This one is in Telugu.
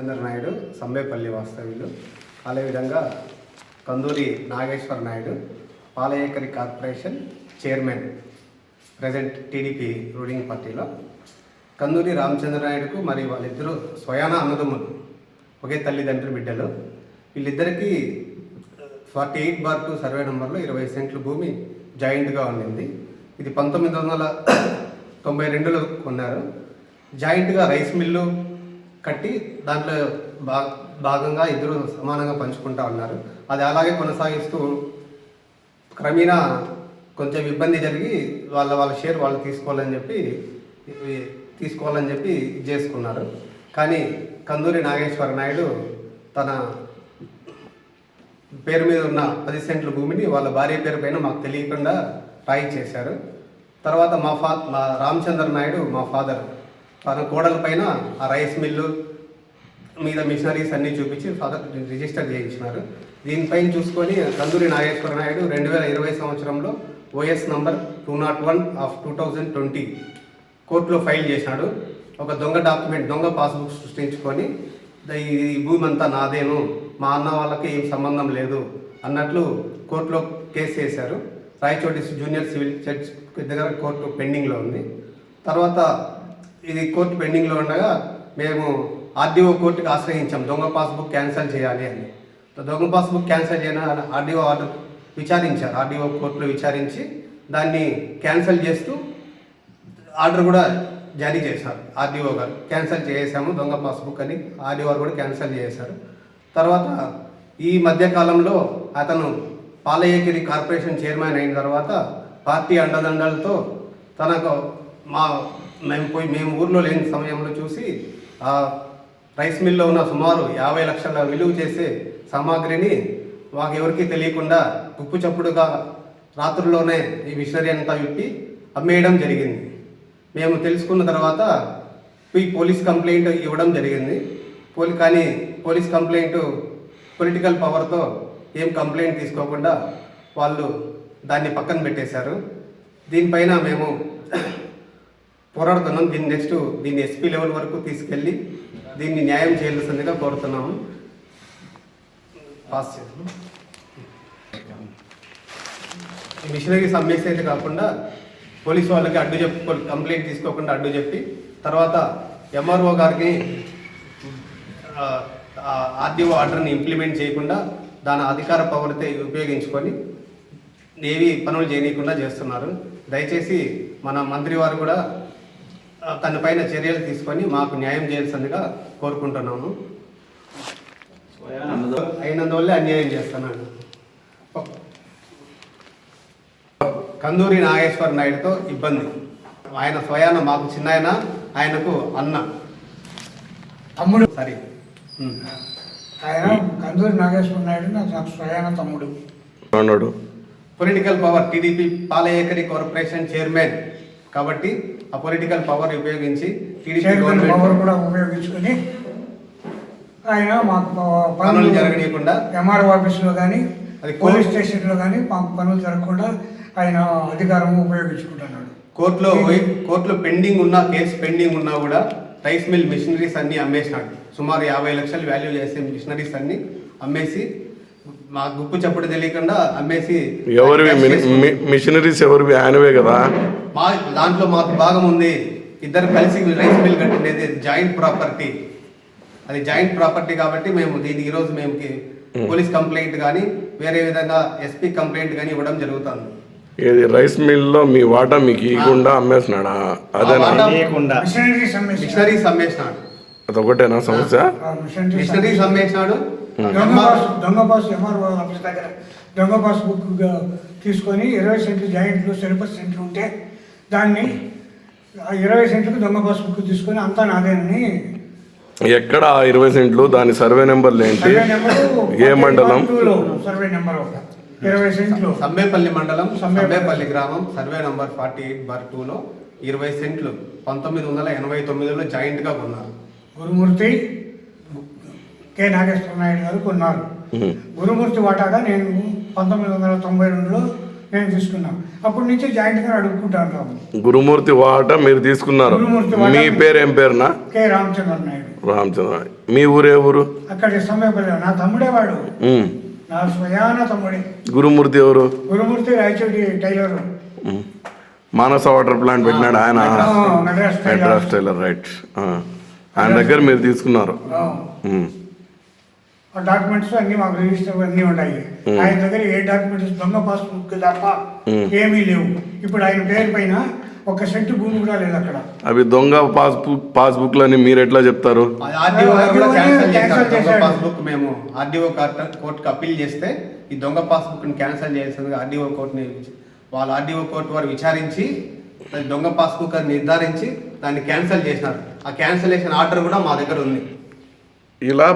చంద్ర నాయుడు సంబేపల్లి వాస్తవ్యులు. అదేవిధంగా Kanduri Nageswara Naidu Palayekari corporation chairman present TDP ruling పార్టీలో. కందూరి రామచంద్ర నాయుడుకు మరి వాళ్ళిద్దరూ స్వయాన అన్నదమ్ములు. ఒకే తల్లిదండ్రుల బిడ్డలు. వీళ్ళిద్దరికీ forty eight bar two survey నెంబర్లో ఇరవై సెంట్లు భూమి జాయింట్గా ఉండింది. ఇది పంతొమ్మిది వందల తొంభై రెండులో కొన్నారు. జాయింట్గా రైస్ మిల్లు కట్టి దాంట్లో భా భాగంగా ఇద్దరు సమానంగా పంచుకుంటా ఉన్నారు. అది అలాగే కొనసాగిస్తూ క్రమేణా కొంచెం ఇబ్బంది జరిగి వాళ్ళ వాళ్ళ షేర్ వాళ్ళు తీసుకోవాలని చెప్పి తీసుకోవాలని చెప్పి ఇది చేసుకున్నారు. కానీ కందూరి నాగేశ్వర నాయుడు తన పేరు మీద ఉన్న పది సెంట్ల భూమిని వాళ్ళ భార్య పేరు పైన మాకు తెలియకుండా రాయి చేశారు తర్వాత మా ఫా మా రామచంద్ర నాయుడు మా ఫాదర్ తన కోడల పైన ఆ రైస్ మిల్లు మీద మిషనరీస్ అన్నీ చూపించి ఫాదర్ రిజిస్టర్ చేయించినారు. దీనిపైన చూసుకొని కందూరి నాగేశ్వర నాయుడు రెండు వేల ఇరవై సంవత్సరంలో OS number two naught one of two thousand twenty కోర్టులో ఫైల్ చేశాడు ఒక దొంగ డాక్యుమెంట్ దొంగ పాస్బుక్ సృష్టించుకొని ఈ భూమి అంతా నాదేను మా అన్న వాళ్ళకి ఏం సంబంధం లేదు అన్నట్లు కోర్టులో కేసు వేశారు. రాయచోటి జూనియర్ సివిల్ జడ్జ్ దగ్గర కోర్టు పెండింగ్లో ఉంది. తర్వాత ఇది కోర్టు పెండింగ్లో ఉండగా మేము ఆర్డీఓ కోర్టుకి ఆశ్రయించాం. దొంగ పాస్బుక్ క్యాన్సిల్ చేయాలి అని. దొంగ పాస్బుక్ క్యాన్సిల్ చేయాలని ఆర్డీఓ ఆర్డర్ విచారించారు. ఆర్డీఓ కోర్టులో విచారించి దాన్ని క్యాన్సిల్ చేస్తూ ఆర్డర్ కూడా జారీ చేశారు. ఆర్డీఓ గారు క్యాన్సిల్ చేసాము దొంగ పాస్బుక్ అని. ఆర్డీఓ కూడా క్యాన్సిల్ చేశారు. తర్వాత ఈ మధ్యకాలంలో అతను పాలయేగిరి కార్పొరేషన్ చైర్మన్ అయిన తర్వాత పార్టీ అండదండలతో తనకు మా మేము పోయి మేము ఊర్లో లేని సమయంలో చూసి ఆ రైస్ మిల్లో ఉన్న సుమారు యాభై లక్షల విలువ చేసే సామాగ్రిని మాకు ఎవరికీ తెలియకుండా ఉప్పు చప్పుడుగా రాత్రుల్లోనే ఈ మిషనరీ అంతా ఇప్పి అమ్మేయడం జరిగింది. మేము తెలుసుకున్న తర్వాత ఈ పోలీస్ కంప్లైంట్ ఇవ్వడం జరిగింది. పోలీ కానీ పోలీస్ కంప్లైంట్ పొలిటికల్ పవర్తో ఏం కంప్లైంట్ తీసుకోకుండా వాళ్ళు దాన్ని పక్కన పెట్టేశారు. దీనిపైన మేము పోరాడుతున్నాం. దీన్ని నెక్స్ట్ దీన్ని ఎస్పీ లెవెల్ వరకు తీసుకెళ్ళి దీన్ని న్యాయం చేయాల్సిందిగా కోరుతున్నాము. పాస్ చేద్దాం. ఈ మిషనరీస్ అమ్మేసేది కాకుండా పోలీస్ వాళ్ళకి అడ్డు చెప్పు కంప్లైంట్ తీసుకోకుండా అడ్డు చెప్పి తర్వాత ఎంఆర్ఓ గారికి ఆర్డీఓ ఆర్డర్ని ఇంప్లిమెంట్ చేయకుండా దాని అధికార పవర్తే ఉపయోగించుకొని ఏవి పనులు చేయనీయకుండా చేస్తున్నారు. దయచేసి మన మంత్రి వారు కూడా తన పైన చర్యలు తీసుకొని మాకు న్యాయం చేయాల్సిందిగా కోరుకుంటున్నాము. అయినందువల్లే అన్యాయం చేస్తున్నాడు. కందూరి నాగేశ్వర నాయుడుతో ఇబ్బంది. ఆయన స్వయాన మాకు చిన్నాయన ఆయనకు అన్న. తమ్ముడు. సరే. ఆయన కందూరి నాగేశ్వర నాయుడు నాకు స్వయాన తమ్ముడు. అన్నాడు. Political power TDP Palayekari corporation chairman. కాబట్టి ఆ పొలిటికల్ పవర్ ఉపయోగించి టీడీపీ పవర్ కూడా ఉపయోగించుకొని ఆయన మాకు పనులు జరగనీయకుండా ఎంఆర్ఓ ఆఫీసులో కానీ అది పోలీస్ స్టేషన్లో కానీ మాకు పనులు జరగకుండా ఆయన అధికారం ఉపయోగించుకుంటున్నాడు. కోర్టులో పోయి కోర్టులో పెండింగ్ ఉన్న కేసు పెండింగ్ ఉన్నా కూడా రైస్ మిల్ మిషనరీస్ అన్ని అమ్మేసినాడు. సుమారు యాభై లక్షలు వాల్యూ చేసే మిషనరీస్ అన్ని అమ్మేసి మా గుప్పు చప్పుడు తెలియకుండా అమ్మేసి ఎవరివి మిషనరీస్ ఎవరివి ఆయనవే కదా? మా దాంట్లో మాకు భాగం ఉంది. ఇద్దరు కలిసి రైస్ మిల్ కట్టిండేది. Joint property. అది జాయింట్ ప్రాపర్టీ కాబట్టి మేము దీనికి ఈరోజు మేము పోలీస్ కంప్లైంట్ కానీ వేరే విధంగా ఎస్పీ కంప్లైంట్ కానీ ఇవ్వడం జరుగుతుంది. ఏది రైస్ మిల్లో మీ వాటా మీకు ఇవ్వకుండా అమ్మేసినాడా? అదేనా? వాటా- మిషనరీస్ అమ్మేసి మిషనరీస్ అమ్మేసినాడు. అదొకటేనా సమస్య? మిషనరీస్ అమ్మేసినాడు. దొంగ పాస్ దొంగ పాస్ ఎంఆర్ఓ ఆఫీస్ దగ్గర దొంగ పాస్ బుక్ తీసుకొని ఇరవై సెంట్లు జాయింట్లు సిలబస్ సెంట్లు ఉంటే దాన్ని ఆ ఇరవై సెంట్లకు దొంగ పాస్ బుక్ తీసుకొని అంతా నాదేనని ఎక్కడ ఆ ఇరవై సెంట్లు? దాని సర్వే నెంబర్లు ఏంటి? నెంబరు ఏ మండలం? సర్వే నెంబర్ ఒక ఇరవై సెంట్లు. సంబేపల్లి మండలం. సంబేపల్లి. గ్రామం survey number forty eight bar టూలో ఇరవై సెంట్లు పంతొమ్మిది వందల ఎనభై తొమ్మిదిలో జాయింట్గా కొన్నారు. గురుమూర్తి కె నాగేశ్వర నాయుడు గారు కొన్నారు. గురుమూర్తి వాటాగా నేను పంతొమ్మిది వందల తొంభై రెండులో నేను తీసుకున్నాను అప్పటి నుంచి జాయింట్గా అడుగుకుంటాను రాము. గురుమూర్తి వాటా మీరు తీసుకున్నారు. మీ పేరు ఏం పేరునా? కె రామచంద్ర నాయుడు. రామచంద్ర మీ ఊరే ఊరు? అక్కడ సమయపల్లి నా తమ్ముడే వాడు. నా స్వయాన తమ్ముడే. గురుమూర్తి ఎవరు? Gurumurthy Rayachoti tailor. Manasa water plant పెట్టినాడు ఆయన. మెడ్రాస్ టైలర్. రైట్. ఆయన దగ్గర మీరు తీసుకున్నారు. ఆ. డాక్యుమెంట్స్ అన్ని మాకు రిజిస్టర్ అన్ని ఉన్నాయి. ఆయన దగ్గర ఏ డాక్యుమెంట్స్ దొంగ పాస్బుక్ తప్ప. ఏమీ లేవు ఇప్పుడు ఆయన పేరు పైన ఒక సెంటు భూమి కూడా లేదు అక్కడ అవి దొంగ పాస్బుక్ పాస్బుక్లని మీరు ఎట్లా చెప్తారు. పాస్బుక్ మేము ఆర్డీఓ కోర్టుకి అప్పీల్ చేస్తే ఈ దొంగ పాస్బుక్ని క్యాన్సిల్ చేయాల్సిందిగా ఆర్డీఓ కోర్టుని వాళ్ళ ఆర్డీఓ కోర్టు వారు విచారించి అది దొంగ పాస్బుక్ అని నిర్ధారించి దాన్ని క్యాన్సిల్ చేసినారు ఆ క్యాన్సిలేషన్ ఆర్డర్ కూడా మా దగ్గర ఉంది ఇలా